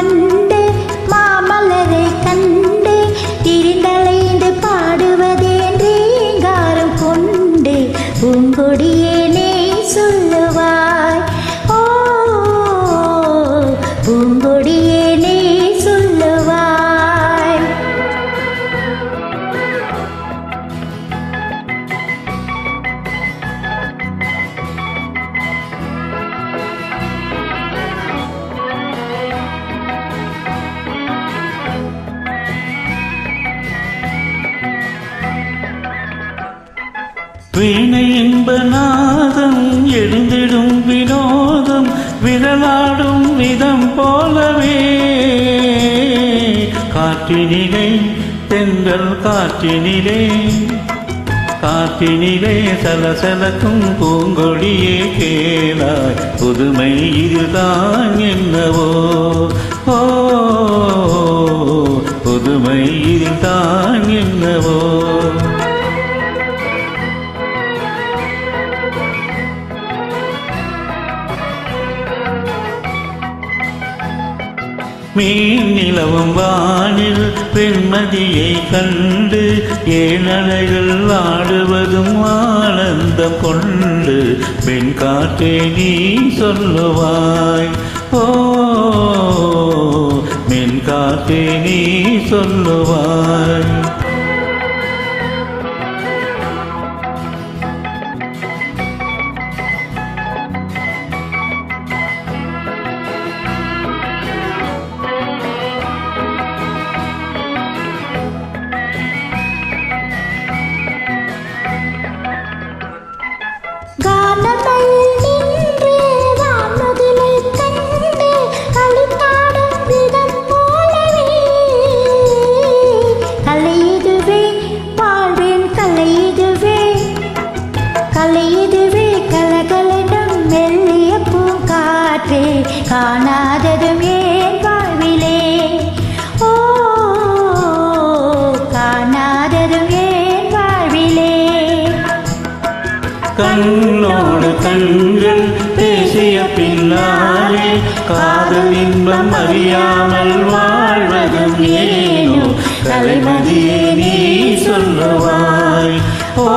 கண்டு மாமலரை கண்டு திரிந்தலைந்து பாடுவதேன் ரீங்காரம் கொண்டு பூங்கொடியே வீணை இன்ப நாதம் எழுந்திடும் வினோதம் விரலாடும் விதம் போலவே. காற்றினிலே தென்றல் காற்றினிலே காற்றினிலே சலசலக்கும் பூங்கொடியே கேளாய். புதுமை இதுதான் என்னவோ? ஓ புதுமை இதுதான் என்னவோ? மீன் நிலவும் வானில் பெண்மதியை கண்டு ஏழலைகள் ஆடுவதும் ஆனந்தம் கொண்டு பெண் காற்றே நீ சொல்லுவாய் ஓ மென் காற்றே நீ சொல்லுவாய். பூங்காற்றே காணாததும் ஏன் வாழ்விலே? ஓ காணாததும் ஏன் வாழ்விலே? கண்ணோடு கண்கள் பேசிய பின்னாலே காதல் இன்பம் அறியாமல் வாழ்வதும் ஏனோ? கலைமதியே நீ சொல்லுவாய் ஓ